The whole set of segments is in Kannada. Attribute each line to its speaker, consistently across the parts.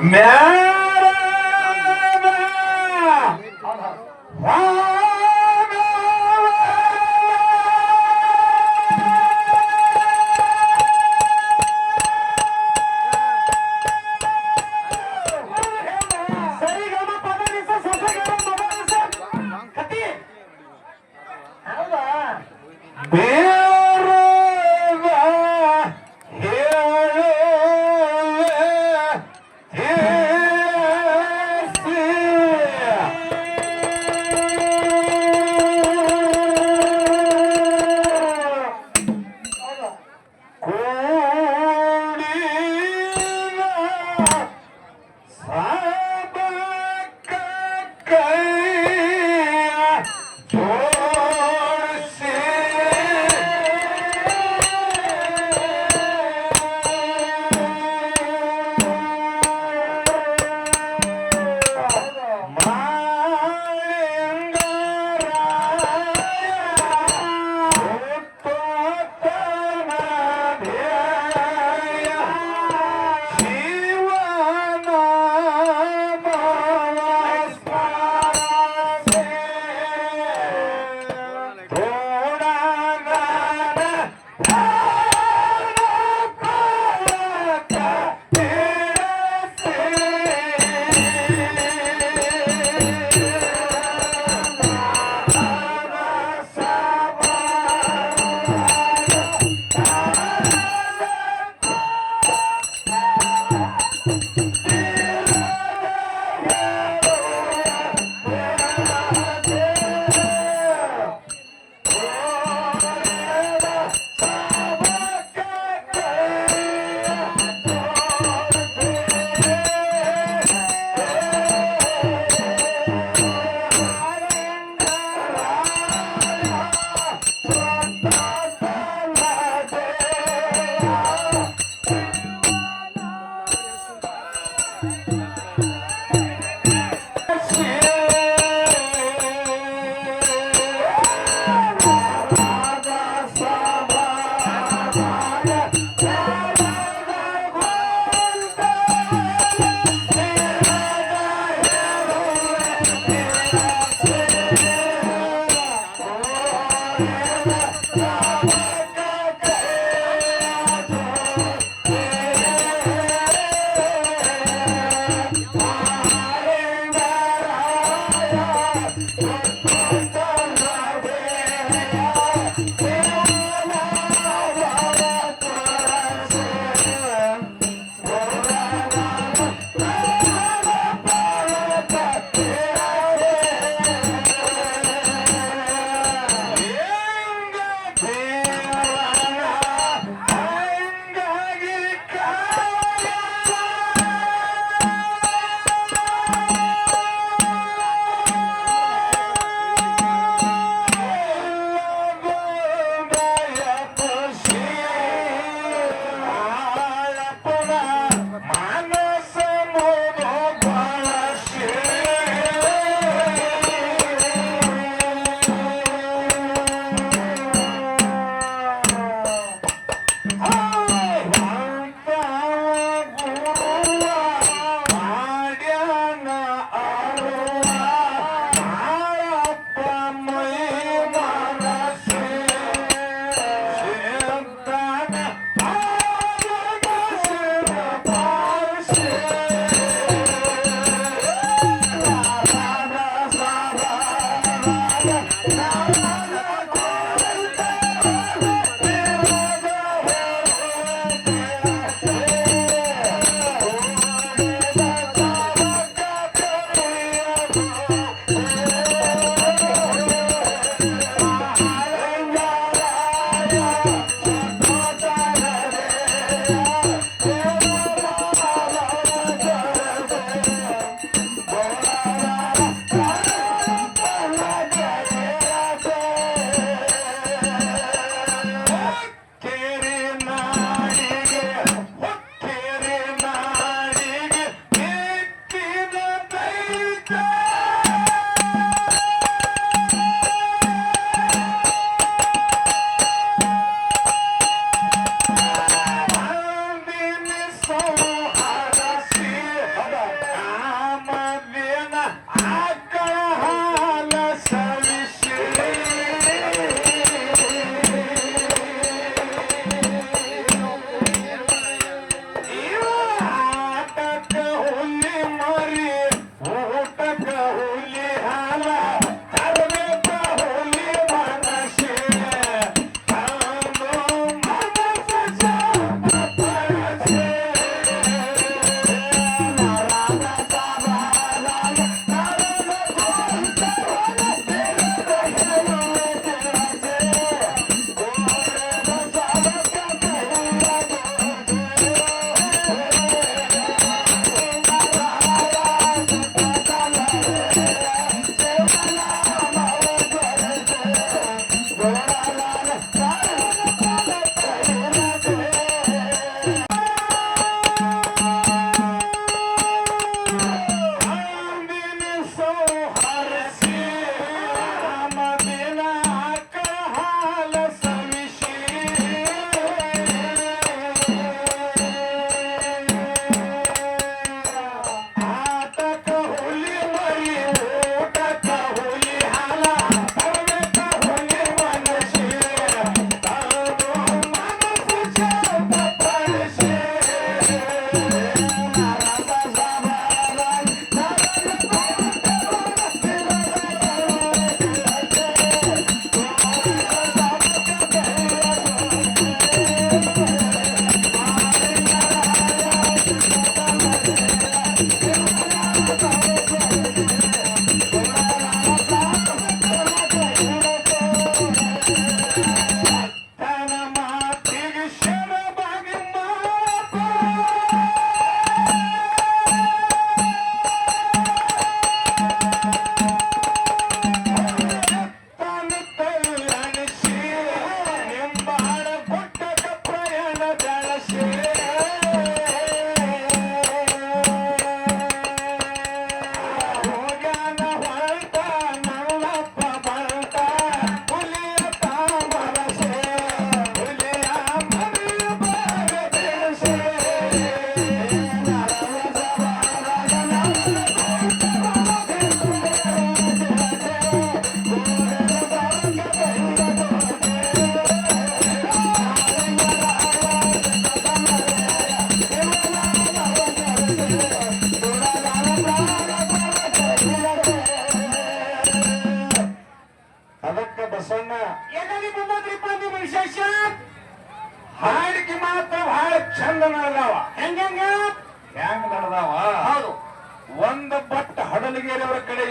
Speaker 1: Yeah.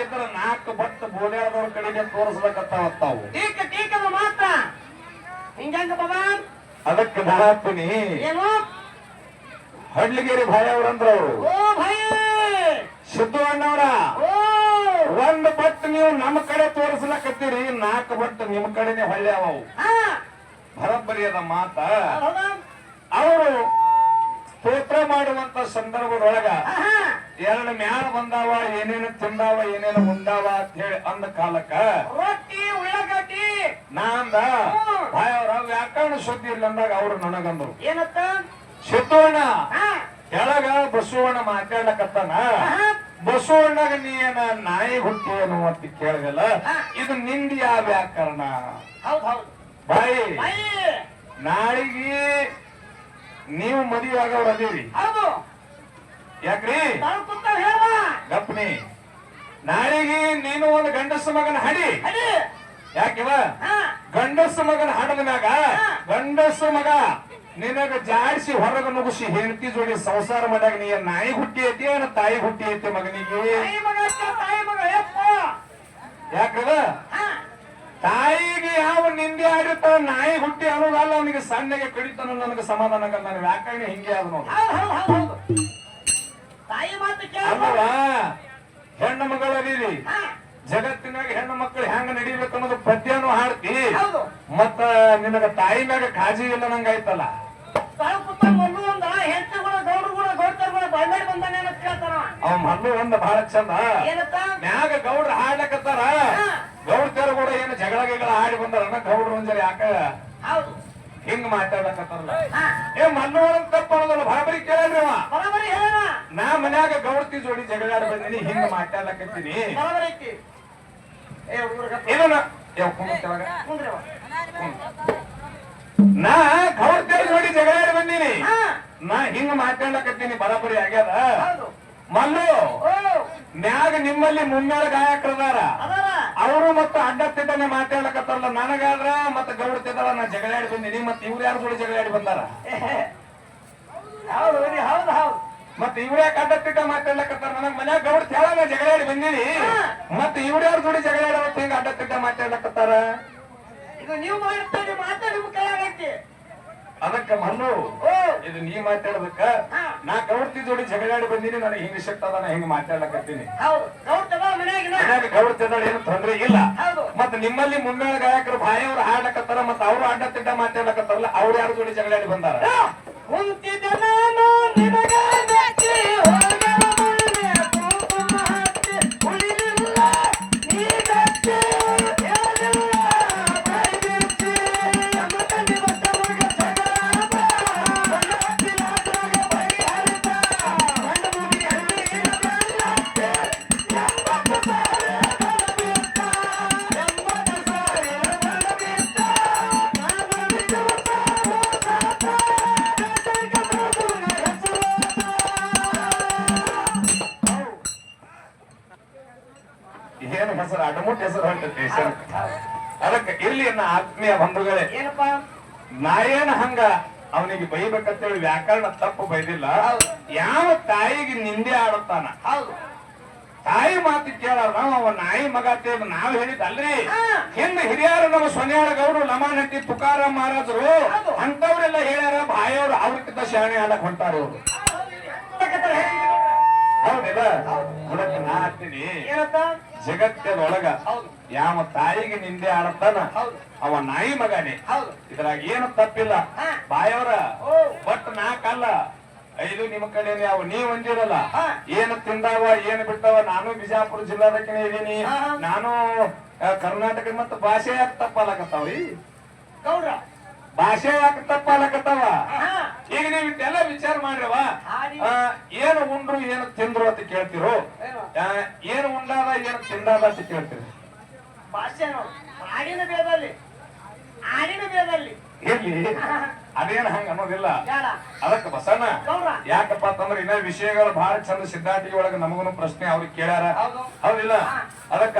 Speaker 1: ಇದ್ರ ನಾಲ್ಕು ಬಟ್ ಬೋಲ್ಯಾಳದವ್ರ ಕಡೆಗೆ ತೋರಿಸ್ಬೇಕತ್ತಾವತ್ತಾವು
Speaker 2: ಟೀಕ ಟೀಕದ ಮಾತ್ರ? ಹಿಂಗಂಗ ಬಾಬಾ
Speaker 1: ಅದಕ್ಕೆ ಧರಾಪಿನಿ
Speaker 2: ಏನು?
Speaker 1: ಹಡ್ಲಿಗೇರಿ ಭಾಯ ಅವ್ರಂದ್ರ ಅವರು.
Speaker 2: ಓ ಭಯ!
Speaker 1: ಸಿದ್ದು ಅಣ್ಣವ್ರ.
Speaker 2: ಓ!
Speaker 1: ಒಂದ್ ಬಟ್ ನೀವು ನಮ್ಮ ಕಡೆ ತೋರಿಸ್ಲಕತ್ತೀರಿ ನಾಲ್ಕು ಬಟ್ ನಿಮ್ಮ ಕಡೆನೆ ಹೊಳ್ಳ್ಯಾವ ಅವು
Speaker 2: ಹಾ
Speaker 1: ಬರಬ್ಬರಿಯದ ಮಾತ. ಅವರು ಸ್ತೋತ್ರ ಮಾಡುವಂತ ಸಂದರ್ಭದೊಳಗ ಎರಡು ಮ್ಯಾಲ ಬಂದಾವ ಏನೇನು ತಿಂದಾವ ಏನೇನು ಉಂಡಾವ ಅಂತ ಹೇಳಿ ಅಂದ ಕಾಲಕ್ಕ
Speaker 2: ರೊಟ್ಟಿ ಉಳ್ಳಾಗಡ್ಡಿ.
Speaker 1: ನಾಂದ ಅವ್ರ ವ್ಯಾಕರಣ ಸುದ್ದಿ ಇಲ್ಲ ಅಂದಾಗ ಅವ್ರು ನನಗಂದ್ರು.
Speaker 2: ಏನತ್ತ? ಸಿದ್ದೋಣ
Speaker 1: ಕೆಳಗ ಬಸವಣ್ಣ ಮಾತಾಡ್ಲಕತ್ತಾನ? ಬಸವಣ್ಣಗ ನೀ ಏನ ನಾಯಿ ಹುಟ್ಟಿ ಅಂತ ಕೇಳಿದಲ್ಲ? ಇದು ನಿಂದ ಯಾವ ವ್ಯಾಕರಣ ಬಾಯಿ. ನಾಳಿಗೆ ನೀವು ಮದುವೆ ಆಗವ್ರ ಅದೀರಿ ಯಾಕ್ರಿ? ಗಪ್ನಿ. ನಾಳೆಗೆ ನೀನು ಒಂದು ಗಂಡಸ ಮಗನ ಹಡಿ. ಯಾಕಿವ ಗಂಡಸ ಮಗನ ಹಾಡದ ಮ್ಯಾಗ ಗಂಡಸ ಮಗ ನಿನಗ ಜಾಡಿಸಿ ಹೊರಗ ನುಗ್ಸಿ ಹೆಂಡತಿ ಜೋಡಿ ಸಂಸಾರ ಮಾಡ್ಯಾಗ ನೀ ನಾಯಿ ಹುಟ್ಟಿ ಐತಿ ಏನ ತಾಯಿ ಹುಟ್ಟಿ ಐತಿ ಮಗನಿಗೆ? ಯಾಕದ ತಾಯಿಗೆ ಯಾವ ನಿಂದೆ ಆಡಿರ್ತಾವ ನಾಯಿ ಹುಟ್ಟಿ ಅನ್ನೋದಲ್ಲ ಅವನಿಗೆ ಸಣ್ಣಗೆ ಕಡಿತನ ನನಗೆ ಸಮಾಧಾನ ಆಗಲ್ಲ ನನ್ನ ವ್ಯಾಕರಣ ಹಿಂಗೆ
Speaker 2: ಮಾತು
Speaker 1: ಅಲ್ವಾ ಹೆಣ್ಣು ಮಗಳರೀರಿ
Speaker 2: ಹಾ.
Speaker 1: ಜಗತ್ತಿನಾಗ ಹೆಣ್ಣು ಮಕ್ಕಳು ಹೆಂಗ ನಡಿಬೇಕು ಅನ್ನೋದು ಪ್ರತಿಯನ್ನು ಹಾಡ್ತಿ. ಮತ್ತ ನಿನಗ ತಾಯಿ ಮ್ಯಾಗ ಕಾಜಿ ಇಲ್ಲ ನಂಗಾಯ್ತಲ್ಲ
Speaker 2: ಆಯ್ತಲ್ಲ.
Speaker 1: ಅವ ಮಲ್ಲು ಒಂದ ಬಹಳ ಚಂದ. ಮ್ಯಾಗ ಗೌಡ್ರ ಹಾಡ್ಲಕತ್ತಾರ. ಗೌಡ್ತಾರ ಕೂಡ ಏನು ಜಗಳ ಗಿಗಳ ಆಡಿ ಬಂದಾರ ಗೌಡ್ರು ಒಂದ್ಸರಿ ಯಾಕ
Speaker 2: ಹೌದು.
Speaker 1: ಹಿಂಗ್ ಮಾತಾಡ್ಲಕತ್ತಾರಲ್ಲ? ಏ ಮಾಡೋಣ ತಪ್ಪು ಅನ್ನೋದಲ್ಲ ಬರಾಬರಿ ಕೇಳ್ರಿ ಅವ.
Speaker 2: ಬರೋಬರಿ ಹೇಳೋಣ
Speaker 1: ನಾ ಮನ್ಯಾಗ ಗೌಡ್ತಿ ಜೋಡಿ ಜಗಳಾಡಿ ಬಂದಿನಿ ಹಿಂಗ್ ಮಾತಾಡ್ಲಕತ್ತೀನಿ. ನಾ ಗೌಡ್ತಿ ಜೋಡಿ ಜಗಳಾಡಿ ಬಂದಿನಿ. ನಾ ಹಿಂಗ್ ಮಾತಾಡ್ಲಕತ್ತೀನಿ ಬರಬರಿ ಆಗ್ಯಾದ. ಮಲ್ಲು
Speaker 2: ಓ.
Speaker 1: ಮ್ಯಾಗ ನಿಮ್ಮಲ್ಲಿ ಮುಮ್ಮೇಳ ಗಾಯಕರದಾರ ಅವರು ಮತ್ತು ಅಡ್ಡ ತಿಡ್ಡನೆ ಮಾತಾಡ್ಲಕತ್ತಾರಲ್ಲ ನನಗಾದ್ರ ಮತ್ತೆ ಗೌಡ ನಾ ಜಗಳಾಡಿ ಬಂದಿನಿ ಮತ್ತೆ ಇವ್ರು ಯಾರು ಕೂಡ ಜಗಳಾಡಿ ಬಂದಾರ?
Speaker 2: ಹೌದು ಹೌದು ಹೌದು
Speaker 1: ಮತ್ತ ಇವ್ರ ಯಾಕೆ ಅಡ್ಡ ತಿಡ್ಡ ಮಾತಾಡ್ಲಕತ್ತಾರ? ನನಗ್ ಮನ್ಯಾಗ ಗೌಡ ಹೇಳ ನಾ ಜಗಳಾಡಿ ಬಂದಿನಿ. ಮತ್ತೆ ಇವ್ರ ಯಾರು ಕೂಡ ಜಗಳಾಡವತ್ತು ಹಿಂಗ ಅಡ್ಡ ತಿಡ್ಡ ಮಾತಾಡ್ಲಕತ್ತಾರ?
Speaker 2: ಇದು ನೀವು ಮಾಡ್ತೀರಿ ಮಾತಾಡಿ
Speaker 1: ಅದಕ್ಕ
Speaker 2: ಮಣ್ಣು.
Speaker 1: ಇದು ನೀ ಮಾತಾಡೋದಕ್ಕ
Speaker 2: ಹಾ.
Speaker 1: ನಾ ಗೌಡ್ತಿ ಜೋಡಿ ಜಗಳಾಡಿ ಬಂದೀನಿ ನನಗೆ ಹಿಂಗ ಶಕ್ತ ಅದ ನಾ ಹಿಂಗ ಮಾತಾಡ್ಲಕತ್ತೀನಿ.
Speaker 2: ಹೌದು. ಗೌಡ್ತದ ಮನ್ಯಾಗಿನ?
Speaker 1: ಮನ್ಯಾಗ ಗೌಡ ಏನು ತೊಂದ್ರೆ ಇಲ್ಲ. ಮತ್ತ ನಿಮ್ಮಲ್ಲಿ ಮುಮ್ಮೇಳ ಗಾಯಕರು ಬಾಯವ್ರು ಹಾಡಕತ್ತಾರ ಮತ್ತ ಅವ್ರು ಅಡ್ಡ ತಿಡ್ಡ ಮಾತಾಡ್ಲಕತ್ತಾರಲ್ಲ ಅವ್ರು ಯಾರು ಜೋಡಿ ಜಗಳಾಡಿ ಬಂದಾರ? ಏನ್ ಹೆಸರು? ಅಡಮುಟ್ ಹೆಸರು ಹೊಂಟತಿ ಅದಕ್ಕೆ ಇಲ್ಲಿ ನನ್ನ ಆತ್ಮೀಯ ಬಂಧುಗಳೇ
Speaker 2: ಏನಪ್ಪ?
Speaker 1: ನಾ ಏನ್ ಹಂಗ ಅವನಿಗೆ ಬೈಬೇಕಂತೇಳಿ ವ್ಯಾಕರಣ ತಪ್ಪು ಬೈದಿಲ್ಲ. ಯಾವ ತಾಯಿಗೆ ನಿಂದೆ ಆಡುತ್ತಾನ?
Speaker 2: ಹೌದು.
Speaker 1: ತಾಯಿ ಮಾತು ಕೇಳಲ್ಲ. ಅವ ನಾಯಿ ಮಗ ತೇಬ ನಾವ್ ಹೇಳಿದ್ದಲ್ರಿ. ಹಿಂದ ಹಿರಿಯರು ನಮ್ಮ ಸೊನ್ಯಾಳ ಗೌಡ್ರು ಲಮಾನಟ್ಟಿ ತುಕಾರಾಮ್ ಮಹಾರಾಜರು. ಅಂತವ್ರೆಲ್ಲ ಹೇಳ್ಯಾರ ಬಾಯವ್ರು ಅವ್ರಕ್ಕಿಂತ ಶರಣೆ ಆಡಕ್ ಹೊಂಟಾರ ಅವ್ರು. ಹೌದಿಲ್ಲ? ಅದಕ್ಕೆ ನಾ ಹತ್ತೀನಿ
Speaker 2: ಏನತ್ತ
Speaker 1: ಜಗತ್ತದೊಳಗ
Speaker 2: ಹೌದು.
Speaker 1: ಯಾವ ತಾಯಿಗೆ ನಿಂದೆ ಆಡ್ತಾನ
Speaker 2: ಹೌದು.
Speaker 1: ಅವ ನಾಯಿ ಮಗನೇ. ಇದ್ರಾಗ ಏನು ತಪ್ಪಿಲ್ಲ. ಬಾಯವರ ಬಟ್ ನಾಕಲ್ಲ. ಐದು ನಿಮ್ಮ ಕಡೆ ಯಾವ ನೀವ್ ಅಂದಿರಲ್ಲ. ಏನು ತಿಂದಾವ ಏನು ಬಿಟ್ಟವ ನಾನು ಬಿಜಾಪುರ ಜಿಲ್ಲಾದಕ್ಕೆ ಇದೀನಿ. ನಾನು ಕರ್ನಾಟಕ ಮತ್ತು ಭಾಷೆ ತಪ್ಪಲಾಗತ್ತಾವ್ರಿ
Speaker 2: ಗೌಡ್ರ
Speaker 1: ಭಾಷೆ ಯಾಕೆ ತಪ್ಪಾಲಕತ್ತವ ಈಗ ನೀವು ಇದೆಲ್ಲ ವಿಚಾರ ಮಾಡ್ರವ ಏನು ಉಂಡ್ರು ಏನು ತಿಂದ್ರು ಅಂತ ಕೇಳ್ತಿರೋ?
Speaker 2: ಏನು?
Speaker 1: ಉಂಡಾದ ಏನು ತಿಂದಾದ ಅಂತ ಕೇಳ್ತೀರಿ?
Speaker 2: ಭಾಷೆ ಬೇದಲ್ಲಿ
Speaker 1: ಇಲ್ಲಿ ಅದೇನ್ ಹಂಗ ಅನ್ನೋದಿಲ್ಲ. ಅದಕ್ಕ ಬಸಣ್ಣ ಯಾಕಪ್ಪ ಅಂತಂದ್ರೆ ಇನ್ನ ವಿಷಯಗಳು ಬಹಳ ಚಂದ ಒಳಗ ನಮಗೂ ಪ್ರಶ್ನೆ ಅವ್ರಿಗೆ ಕೇಳ್ಯಾರ.
Speaker 2: ಹೌದು.
Speaker 1: ಹೌದಿಲ್ಲ? ಅದಕ್ಕ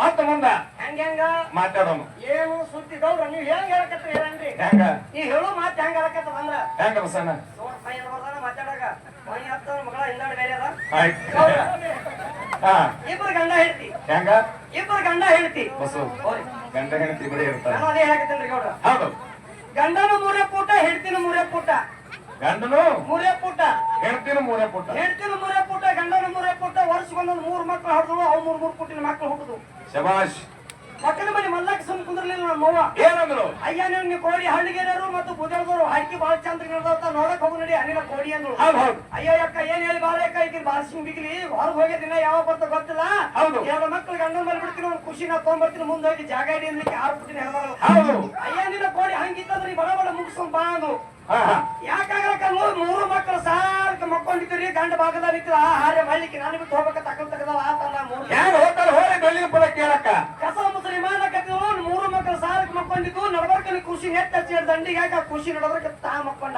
Speaker 1: ಮತ್ತ ಮುಂದ
Speaker 2: ಹೆಂಗ ಹೆಂಗ
Speaker 1: ಮಾತಾಡೋನು.
Speaker 2: ಏನು ಸುದ್ದಿ ಗೌಡ್ರ ನೀವ್ ಹೆಂಗ್ ಹೇಳಕತ್ತೀರಿ ಹೇಳನ್ರಿ?
Speaker 1: ಹೆಂಗ?
Speaker 2: ಈ ಹೇಳು ಮಾತು ಹೆಂಗ್ ಹೇಳಕತ್ತ ಬಂದ್ರ
Speaker 1: ಹೆಂಗ ಬಸಣ್ಣ
Speaker 2: ನೋಡ್ಪ ಏನ್ ಬರ್ದಾನ ಮಾತಾಡಾಗ. ಮೈ ಹತ್ತ ಮಗಳ ಹಿಂದಾಡಿ ಬೇರೆ ಅದ ಇಬ್ರು ಗಂಡ ಹೇಳ್ತಿ
Speaker 1: ಹೆಂಗ?
Speaker 2: ಇಬ್ರು ಗಂಡ ಹೇಳ್ತಿ ಬಸು
Speaker 1: ಗಂಡ ಹೆಂಡತಿ ಬಿಡಿ ಇರ್ತಾರೆ
Speaker 2: ನಾನು ಅದೇ ಹೇಳಕತ್ತೇನ್ರಿ ಗೌಡ್ರ.
Speaker 1: ಹೌದು.
Speaker 2: ಗಂಡನು ಮೂರೇ ಪೂಟ ಹೆಂಡತಿನ ಮೂರೇ ಪೂಟ
Speaker 1: ಗಂಡನು?
Speaker 2: ಮೂರೇ ಪೂಟ
Speaker 1: ಹೆಂಡತಿನ ಮೂರೇ ಪುಟ್ಟ.
Speaker 2: ಹೆಂಡ್ತಿನ ಮೂರೇ ಪೂಟ ಗಂಡನ ಮೂರೇ ಪೂಟ ವರ್ಷಕ್ಕೊಂದೊಂದು ಮೂರು ಮಕ್ಳು ಹೊಡೆದು ಅವ್ ಮೂರ್ ಮೂರ್ ಪುಟ್ಟಿನ ಮಕ್ಳು ಹುಟ್ಟುದು
Speaker 1: ಶಬಾಷ್.
Speaker 2: ಮಕ್ಕಳ ಮನೆ ಮಲ್ಲಕ್ಕೆ ಸುಮ್ ಕುಂದ್ರಲಿಲ್ಲ ನಮ್ಮ ಅವ್ವ.
Speaker 1: ಏನಂದ್ರು?
Speaker 2: ಅಯ್ಯ ನೀವು ಕೋಡಿ ಹಳ್ಳಿಗೇರರು ಮತ್ತು ಬುದಳದವರು ಹಾಕಿ ಬಾಳ ಚಂದ್ರ ನಡೆದತ್ತ ನೋಡಕ್ ಹೋಗು ನಡಿ ಅನಿಲ ಕೋಡಿ ಅಂದ್ರು. ಅಯ್ಯೋ ಅಕ್ಕ ಏನ್ ಹೇಳಿ ಬಾಳ ಅಕ್ಕ ಈಗ ಬಾಳ್ಸಿಂಗ್ ಬಿಗ್ಲಿ? ಹೊರಗೆ ಹೋಗಿ ದಿನ ಯಾವಾಗ ಬರ್ತ ಗೊತ್ತಿಲ್ಲ?
Speaker 1: ಹೌದು.
Speaker 2: ಎರಡು ಮಕ್ಳಿಗೆ ಅಣ್ಣನ ಮೇಲೆ ಬಿಡ್ತೀನಿ ಅವ್ನು ಖುಷಿ ನಾ ತೊಗೊಂಬರ್ತೀನಿ ಮುಂದೆ ಹೋಗಿ ಜಾಗ ಇಡಿ ಅನ್ಲಿಕ್ಕೆ ಆರು ಬಿಟ್ಟಿನ
Speaker 1: ಹೌದು.
Speaker 2: ಅಯ್ಯ ನಿನ್ನ ಕೋಡಿ ಹಂಗಿತ್ತಂದ್ರೆ ಬಡಬಡ ಬಡ ಬಡ ಮುಗಿಸ್ಕೊಂಡ್ ಬಾ ಅಂದು
Speaker 1: ಹಾ ಹಾ
Speaker 2: ಯಾಕಾಗಲಕ್ಕ ಮೂರು ಮಕ್ಕಳು ಸಾರ್ಕ ಮಕ್ಕೊಂಡಿದ್ರಿ ಗಂಡ ಭಾಗದ ನಿಂತಿಲ್ಲ ಆ ಹಾರೆ ಮಾಡ್ಲಿಕ್ಕೆ ನಾನು ಬಿಟ್ಟು ಹೋಗ್ಬೇಕ ತಕೊಂಡ್ ತಗದವ ಆತಲ್ಲ ಮೂರು
Speaker 1: ಹೆಂಗ ಹೋಗ್ತಾರ ಹೋರಿ ಬೆಳ್ಳಿನ ಪದ ಕೇಳಕ್ಕ.
Speaker 2: ಕಸ ಮುಸರಿ ಮೂರು ಮಕ್ಕಳು ಸಾಲಕ್ಕೆ ಮಕ್ಕೊಂಡಿದ್ದು ನಡಬರ್ಕಲ್ಲಿ ಖುಷಿ ನೆತ್ತ ದಂಡಿಗೆ ಯಾಕ ಖುಷಿ ನಡಬರ್ಕ ತಾ ಮಕ್ಕೊಂಡ.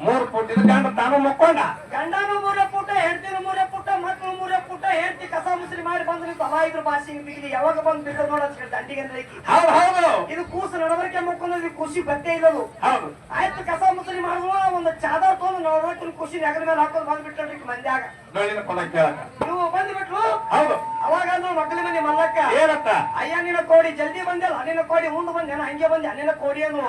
Speaker 1: ಮೂರ್ ಪುಟ್ಟಿದ ಗಂಡ ತಾನು ಮಕ್ಕೊಂಡ?
Speaker 2: ಗಂಡನು ಮೂರೇ ಪುಟ್ಟ ಹೆಂಡತಿನ ಮೂರೇ ಪುಟ್ಟ ಮಕ್ಕಳು ಮೂರೇ ಪುಟ್ಟ ಹೆಂಡತಿ ಕಸ ಮುಸಲಿ ಮಾಡಿ ಬಂದ್ರೆ ತಲಾ ಇದ್ರು ಬಿಗಿಲಿ ಯಾವಾಗ ಬಂದ್ ಬಿಡೋದು ನೋಡ ದಂಡಿಗೆ ಅಂದ್ರೆ.
Speaker 1: ಹೌದು ಹೌದು.
Speaker 2: ಇದು ಕೂಸು ನಡವರಿಕೆ ಮುಕ್ಕೊಂಡ್ರೆ ಖುಷಿ ಬತ್ತೆ ಇಲ್ಲದು
Speaker 1: ಹೌದು.
Speaker 2: ಆಯ್ತು ಕಸ ಮುಸಲಿ ಮಾಡುವ ಒಂದು ಚಾದರ್ ತೊಗೊಂಡು ನಡಬರ್ಕಿನ ಖುಷಿ ನಗರ ಮೇಲೆ ಹಾಕೋದು ಬಂದ್ಬಿಟ್ರಿ ಮಂದ್ಯಾಗ. ನೀವು ಬಂದ್ಬಿಟ್ರು
Speaker 1: ಹೌದು.
Speaker 2: ಅವಾಗ ಅಂದ್ರು ಮಕ್ಕಳ ಮನೆ ಮಲ್ಲಕ್ಕ.
Speaker 1: ಏನತ್ತ?
Speaker 2: ಅಯ್ಯ ನಿನ್ನ ಕೋಡಿ ಜಲ್ದಿ ಬಂದಿಲ್ಲ ನಿನ್ನ ಕೋಡಿ ಮುಂದೆ ಬಂದೆ ಹಂಗೆ ಬಂದೆ ನಿನ್ನ ಕೋಡಿ
Speaker 1: ಅನ್ನು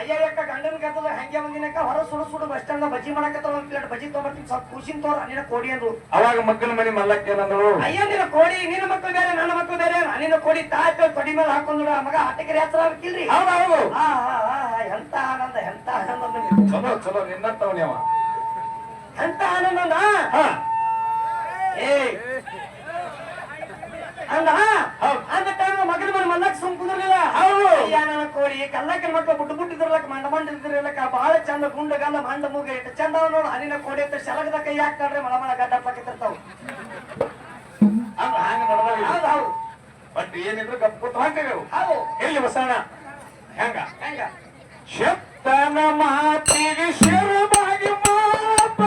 Speaker 2: ಅಯ್ಯ ಯಾಕ ಗಂಡನ ಕತ್ತದ ಹಂಗೆ ಬಂದಿನಕ್ಕ? ಹೊರ ಸುಡು ಸುಡು ಬಸ್ ಸ್ಟ್ಯಾಂಡ್ ಬಜ್ಜಿ ಮಾಡಕತ್ತ ಒಂದ್ ಪ್ಲೇಟ್ ಬಜ್ಜಿ ಸ್ವಲ್ಪ ಖುಷಿ ತೋರ ನಿನ್ನ ಕೋಡಿ ಅಂದ್ರು
Speaker 1: ಅವಾಗ ಮಕ್ಕಳ ಮನೆ ಮಲ್ಲಕ್ಕ ಏನಂದ್ರು
Speaker 2: ಅಯ್ಯ ನಿನ್ನ ಕೋಡಿ ನಿನ್ನ ಮಕ್ಕಳು ಬೇರೆ ನನ್ನ ಮಕ್ಕಳು ಬೇರೆ. ನಿನ್ನ ಕೋಡಿ ತಾತ ತೊಡಿ ಮೇಲೆ ಹಾಕೊಂಡು ನೋಡ. ಮಗ ಆಟಕರಿ ಹತ್ರ ಆಗ್ತಿಲ್ರಿ
Speaker 1: ಹೌದು ಹೌದು.
Speaker 2: ಎಂತ ಆನಂದ ಎಂತ ಆನಂದ
Speaker 1: ಚಲೋ ಚಲೋ ನಿನ್ನಂತವ್ ಅವ.
Speaker 2: ಎಂತ ಆನಂದ ಏ ಅಂದ. ಅಂದ ಟೈಮ್ ಮಗನ ಮನೆ ಮಲ್ಲಕ್ ಸುಮ್ ಕುಂದ್ರಲಿಲ್ಲ.
Speaker 1: ಹೌದು.
Speaker 2: ಅಯ್ಯ ನನ್ನ ಕೋಡಿ ಕಲ್ಲಕ್ಕೆ ಮಕ್ಕಳು ಬುಟ್ಟು ಬುಟ್ಟಿದ್ರಲಕ್ಕ ಮಂಡ ಮಂಡ ಇದ್ರಲಕ್ಕ ಬಾಳ ಚಂದ ಗುಂಡಗಲ್ಲ ಮಂಡ ಮೂಗ ಇಟ್ಟು ಚಂದ ನೋಡು. ಅನಿನ ಕೋಡಿ ಅಂತ ಶಲಗದ ಕೈ ಹಾಕ್ತಾಳ್ರಿ ಮಳ ಮಳ ಗಡ್ಡ ಪಕ್ಕತ್ತಿರ್ತಾವ
Speaker 1: ಏನಿದ್ರು ಗಪ್ ಕೊಟ್ಟು
Speaker 2: ಹೌದು.
Speaker 1: ಎಲ್ಲಿ ಬಸಣ್ಣ ಹೆಂಗ?
Speaker 2: ಹೆಂಗ?
Speaker 1: ಶಬ್ದನ ಮಾತಿಗೆ ಶಿರಬಾಗಿ ಮಾತ